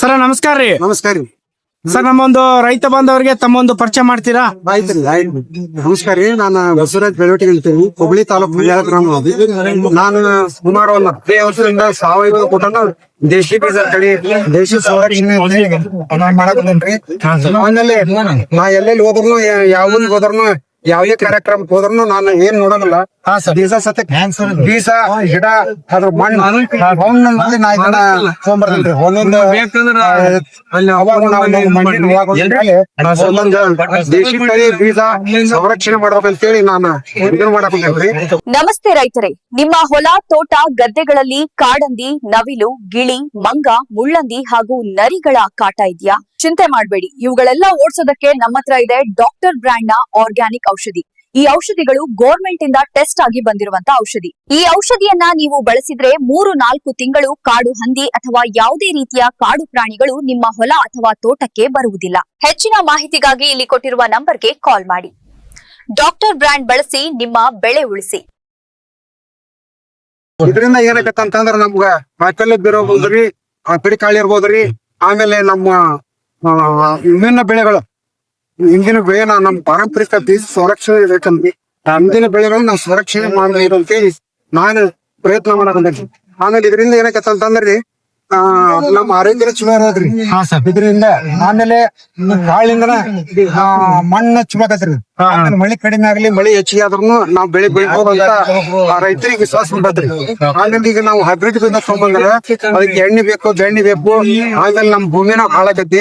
Sir ನಮಸ್ಕಾರ ರೀ. ನಮಸ್ಕಾರ ರೀ. ಸರ್ ನಮ್ಮೊಂದು ರೈತ ಬಾಂಧವರಿಗೆ ತಮ್ಮೊಂದು ಪರಿಚಯ ಮಾಡ್ತೀರಾ? ಆಯ್ತು ನಮಸ್ಕಾರ ರೀ ನಾನು ಬಸವರಾಜ್ ಬೆಳವಟಿ ಹೇಳ್ತೀನಿ ಹುಬ್ಳಿ ತಾಲೂಕು ಮಂಡ್ಯ ಗ್ರಾಮ ಅದು. ನಾನು ಸುಮಾರು ಒಂದು ಹದಿನೈದು ವರ್ಷದಿಂದ ಸಾವಯವ ಕೊಟ್ಟನ ದೇಶಿ ಬೀಜ ತಳಿ ದೇಶಿ ಸವಾರಿ ನಾನ್ ಮಾಡಕತ್ತೇನ್ರಿ ಆಮೇಲೆ ನಾ ಎಲ್ಲೆಲ್ಲಿ ಹೋದ್ರು ಯಾವ ಊರಿಗೆ ಹೋದ್ರು ಯಾವುದೇ ಕಾರ್ಯಕ್ರಮಕ್ಕೆ ಹೋದ್ರು ನಾನು ಏನ್ ನೋಡೋದಿಲ್ಲ. ಹಾ ಸರ್. ಬೀಜ ಸತ್ಯ ಬೀಜ ಗಿಡ ಅದ್ರ ಮಣ್ಣು. ಹೊಂದಲ್ಲಿ ನಾ ಇದನ್ನ ತಗೊಂಡ್ಬರ್ತೇನ್ರಿ ಒಂದೊಂದು ಅವಾಗ ನಾವು ನಮ್ಮ ಮಣ್ಣಿನ ಒಳಗ್ ಹೋದ್ಮೇಲೆ ಒಂದೊಂದು ದೇಶಿ ತಳಿ ಬೀಜ ಸಂರಕ್ಷಣೆ ಮಾಡ್ಬೇಕಂತೇಳಿ ನಾನು ಇದನ್ನ ಮಾಡಕೊಂಡ್ರಿ ನಮಸ್ತೆ ರೈತರೇ. ನಿಮ್ಮ ಹೊಲ ತೋಟ ಗದ್ದೆಗಳಲ್ಲಿ ಕಾಡಂದಿ ನವಿಲು ಗಿಳಿ ಮಂಗ ಮುಳ್ಳಂದಿ ಹಾಗೂ ನರಿಗಳ ಕಾಟ ಇದೆಯಾ? ಚಿಂತೆ ಮಾಡಬೇಡಿ. ಇವುಗಳೆಲ್ಲ ಓಡಿಸೋದಕ್ಕೆ ನಮ್ಮ ಹತ್ರ ಇದೆ ಡಾಕ್ಟರ್ ಬ್ರ್ಯಾಂಡ್ನ ಆರ್ಗ್ಯಾನಿಕ್ ಔಷಧಿ. ಈ ಔಷಧಿಗಳು ಗೋರ್ಮೆಂಟ್ ಇಂದ ಟೆಸ್ಟ್ ಆಗಿ ಬಂದಿರುವಂತ ಔಷಧಿ. ಈ ಔಷಧಿಯನ್ನ ನೀವು ಬಳಸಿದ್ರೆ ಮೂರು ನಾಲ್ಕು ತಿಂಗಳು ಕಾಡು ಹಂದಿ ಅಥವಾ ಯಾವುದೇ ರೀತಿಯ ಕಾಡು ಪ್ರಾಣಿಗಳು ನಿಮ್ಮ ಹೊಲ ಅಥವಾ ತೋಟಕ್ಕೆ ಬರುವುದಿಲ್ಲ. ಹೆಚ್ಚಿನ ಮಾಹಿತಿಗಾಗಿ ಇಲ್ಲಿ ಕೊಟ್ಟಿರುವ ನಂಬರ್ಗೆ ಕಾಲ್ ಮಾಡಿ. ಡಾಕ್ಟರ್ ಬ್ರ್ಯಾಂಡ್ ಬಳಸಿ, ನಿಮ್ಮ ಬೆಳೆ ಉಳಿಸಿ. ಇದರಿಂದ ಏನಾಗತ್ತ ಅಂತಂದ್ರ ನಮ್ಗ ಕಾಯಿಪಲ್ಯ ಇರ್ಬೋದ್ರಿ ಪಿಡಿಕಾಳಿ ಇರ್ಬೋದ್ರಿ, ಆಮೇಲೆ ನಮ್ಮ ವಿಭಿನ್ನ ಬೆಳೆಗಳು. ಇಂದಿನ ಬೆಳೆನ ನಮ್ಮ ಪಾರಂಪರಿಕ ಬೀಜ ಸಂರಕ್ಷಣೆ ಬೇಕಂದ್ರಿ ಅಂದಿನ ಬೆಳೆಗಳನ್ನ ನಾವು ಸಂರಕ್ಷಣೆ ಮಾಡಬೇಕು ಅಂತೇಳಿ ನಾನು ಪ್ರಯತ್ನ ಮಾಡಕಂದ್ರಿ ಆಮೇಲೆ ಇದರಿಂದ ಏನಕ್ಕೆ ಅಂತಂದ್ರಿ ಆ ನಮ್ಮ ಆರೋಗ್ಯ ಚಲೋ ಇರೋದ್ರಿ. ಹಾ ಸರ್. ಇದರಿಂದ ಆಮೇಲೆ ಕಾಳಿಂದನ ಮಣ್ಣು ಚಲೋ ಆಗತ್ರಿ. ಮಳಿ ಕಡಿಮೆ ಆಗ್ಲಿ ಮಳಿ ಹೆಚ್ಚಿಗೆ ಆದ್ರೂ ನಾವ್ ಬೆಳೆ ಬೆಳಿಬೋದಂತ ಆ ರೈತರಿಗೆ ವಿಶ್ವಾಸ ಬಂದತ್ರಿ ಆಮೇಲೆ ಈಗ ನಾವು ಹೈಬ್ರಿಡ್ ಬೀಜ ತಗೊಂಡ್ರೆ ಅದಕ್ಕೆ ಎಣ್ಣೆ ಬೇಕು ಬೆಣ್ಣೆ ಬೇಕು. ಆಮೇಲೆ ನಮ್ ಭೂಮಿನ ಹಾಳಾಗತ್ತಿ.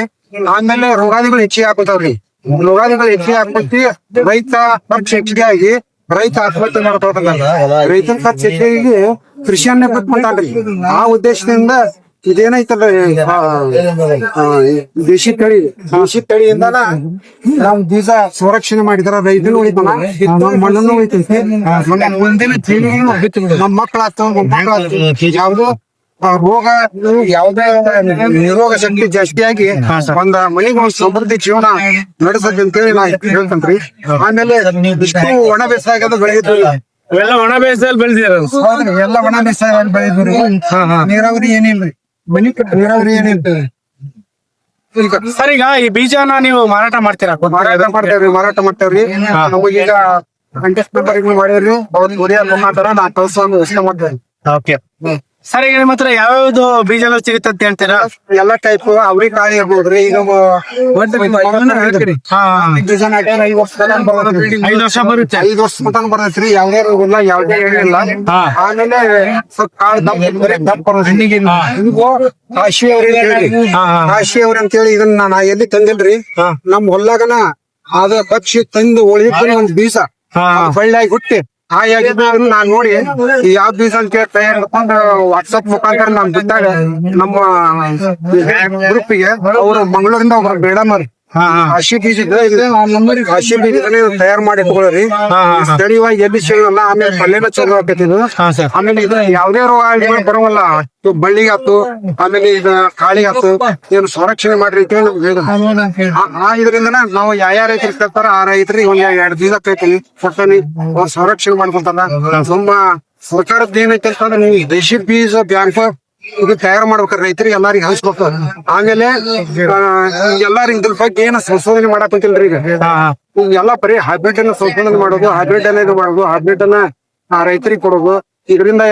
ಆಮೇಲೆ ರೋಗಾದಿಗಳು ಹೆಚ್ಚಿಗೆ ಹಾಕೋತಾವ್ರಿ ರೋಗಾದಿಗಳು ಹೆಚ್ಚಿಗೆ ಹಾಕಿ ರೈತ ಖರ್ಚು ಹೆಚ್ಚಿಗೆ ಆಗಿ ರೈತ ಆತ್ಮಹತ್ಯೆ ಮಾಡ್ಕೊಳ್ತಾನ. ರೈತನ ಖರ್ಚು ಹೆಚ್ಚಿಗೆ ಕೃಷಿಯನ್ನೇ ಬಿಟ್ಬಿಟ್ಟಾನ್ರಿ ಆ ಉದ್ದೇಶದಿಂದ ಇದೇನೈತಲ್ಲ ದೇಶಿ ತಳಿ ದೇಶಿ ತಳಿಯಿಂದನ ನಾವು ಬೀಜ ಸಂರಕ್ಷಣೆ ಮಾಡಿದ್ರ ರೈತನು ಉಳಿತಾನ. ನಮ್ಮ ಮಣ್ಣನ್ನು ಉಳಿತೈತಿ. ನಮ್ಮ ಮುಂದಿನ ನಮ್ಮ ಮಕ್ಕಳಾಗ್ತಾವ ನಮ್ಮ ಮಕ್ಕಳಾಗ್ತಾವ. ಯಾವ್ದು? ಆ, ರೋಗ ಯಾವ್ದೇ ನಿರೋಗ ಶಕ್ತಿ ಜಾಸ್ತಿಯಾಗಿ ಒಂದ ಮನಿಗೆ ಒಂದು ಸಮೃದ್ಧಿ ಜೀವನ ನಡೆಸಕ್ ಅಂತೇಳಿ ನಾ ಹೇಳ್ತೇನ್ರಿ ಆಮೇಲೆ ಇಷ್ಟು ಒಣ ಬೇಸಾಯದ ಬೆಳೆಯುತ್ತಿಲ್ಲ ಎಲ್ಲ ಒಣ ಬೇಸಾಯ ಬೆಳೆದಿರ ಎಲ್ಲ ಒಣ ಬೇಸಾಯ ಬೆಳೆದ್ರಿ ನೀರಾವರಿ ಏನಿಲ್ರಿ? ಮನಿ ನೀರಾವರಿ ಏನಿಲ್ರಿ? ಸರ್ ಈಗ ಈ ಬೀಜನ ನೀವು ಮಾರಾಟ ಮಾಡ್ತೀರಾ? ಮಾರಾಟ ಮಾಡ್ತೇವ್ರಿ ಮಾರಾಟ ಮಾಡ್ತೇವ್ರಿ. ನಮಗೀಗ ಕಂಟೆಸ್ಟ್ ಪೇಪರ್ ಮಾಡಿದ್ರಿ ಅವ್ರಿಗೆ ಕೊರಿಯರ್ ಮಾಡ್ತಾರ ನಾ ಕಳ್ಸೋ ಯೋಚನೆ ಮಾಡ್ತೇವೆ ಓಕೆ. ಸರ್ ಈಗ ನಿಮ್ಮ ಹತ್ರ ಯಾವ್ಯಾವ್ದು ಬೀಜ ಸಿಗುತ್ತೆ ಅಂತ ಹೇಳ್ತೀರಾ ಎಲ್ಲಾ ಟೈಪ್ ಅವ್ರಿ ಕಾಳಿ ಇರ್ಬೋದ್ರಿ ಈಗ ಐದ್ ವರ್ಷ ಬರುತ್ತೆ. ಐದ್ ವರ್ಷ ಮಟನ್ ಬರ್ತೈತ್ರಿ ಯಾವ್ದೇ ರೋಗ ಇಲ್ಲ ಯಾವ್ದೇ ಏನಿಲ್ಲ. ಆಮೇಲೆ ಕಾಶಿ ಅವ್ರಿ. ಕಾಶಿ ಅವ್ರಿ ಅಂತೇಳಿ ಇದನ್ನ ನಾ ಎಲ್ಲಿ ತಂದಿಲ್ರಿ? ಹಾ. ನಮ್ ಹೊಲ್ಲಾಗನ ಅದ ಪಕ್ಷಿ ತಂದು ಉಳಿದ ಒಂದ್ ಬೀಜ ಹಾ. ಬಳ್ಳಾಗಿ ಹುಟ್ಟಿ. ಯಾಗಿದ್ದನ್ನ ನಾನ್ ನೋಡಿ ಈ ಯಾವ ದಿವಸ ಅಂತ ತಯಾರು ವಾಟ್ಸಪ್ ಮುಖಾಂತರ ನಾನ್ ಬಿಟ್ಟಾಗ ನಮ್ಮ ಗ್ರೂಪಿಗೆ ಅವರು ಮಂಗಳೂರಿಂದ ಒಬ್ರು ಹಾ ಹಾ ಹಸಿ ಬೀಜ ಹಸಿ ಬೀಜ ತಯಾರು ಮಾಡಿ ಇಟ್ಕೊಳ್ಳ್ರಿ. ಸ್ಥಳೀಯವಾಗಿ ಎಲ್ಲಿ ಸಿಗಲ್ಲ ಆಮೇಲೆ ಪಲ್ಲೆನ ಚಲೋ ಆಕೈತಿ ಇದು. ಆಮೇಲೆ ಇದು ಯಾವ್ದೇ ರೋಗ ಬರವಲ್ಲ ಬಳ್ಳಿಗೆ ಆತು ಆಮೇಲೆ ಇದ ಕಾಳಿಗೆ ಆತು ಏನು ಸಂರಕ್ಷಣೆ ಮಾಡ್ರಿ ಅಂತ ಹೇಳಿ. ಆ- ಇದರಿಂದ ನಾವು ಯಾವ ಯಾವ ರೈತರಿಗೆ ಕೇಳ್ತಾರ ಆ ರೈತರಿಗೆ ಒಂದ್ ಎರಡ್ ಬೀಜ ಕೈತೀನಿ ಕೊಡ್ತಾನೆ. ಸಂರಕ್ಷಣೆ ಮಾಡ್ಕೊಂತಾನ ತುಂಬಾ ಸರ್ಕಾರದ ಏನೈತೆ ಅಂತಂದ್ರೆ ನೀವು ದೇಶಿ ಬೀಜ ಬ್ಯಾಂಕ್ ಇದು ತಯಾರು ಮಾಡ್ಬೇಕಾರ ರೈತರಿಗೆ ಎಲ್ಲಾರಿಗೆ ಹಂಚ್ಬೇಕು ಆಮೇಲೆ ಎಲ್ಲಾರಿಗೆ ಇದ್ರ ಬಗ್ಗೆ ಏನ ಸಂಶೋಧನೆ ಮಾಡಾಕಂತಿಲ್ರಿ ಈಗ. ಎಲ್ಲ ಬರೀ ಹೈಬ್ರಿಡ್ ಅನ್ನ ಸಂಶೋಧನೆ ಮಾಡೋದು ಹೈಬ್ರಿಡ್ ಅನ್ನ ಇದು ಮಾಡೋದು ಹೈಬ್ರಿಡ್ ಅನ್ನ ಆ ರೈತರಿಗೆ ಕೊಡೋದು ಇದರಿಂದ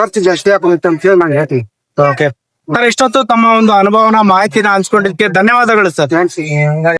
ಖರ್ಚು ಜಾಸ್ತಿ ಆಗುತ್ತೆ ಅಂತ ಹೇಳಿ ನಾನು ಹೇಳ್ತೀನಿ. ಓಕೆ ಸರ್ ಇಷ್ಟೊತ್ತು ತಮ್ಮ ಒಂದು ಅನುಭವನ ಮಾಹಿತಿನ ಹಂಚ್ಕೊಂಡಿದ್ದಕ್ಕೆ ಧನ್ಯವಾದಗಳು ಸರ್. ಥ್ಯಾಂಕ್ಸ್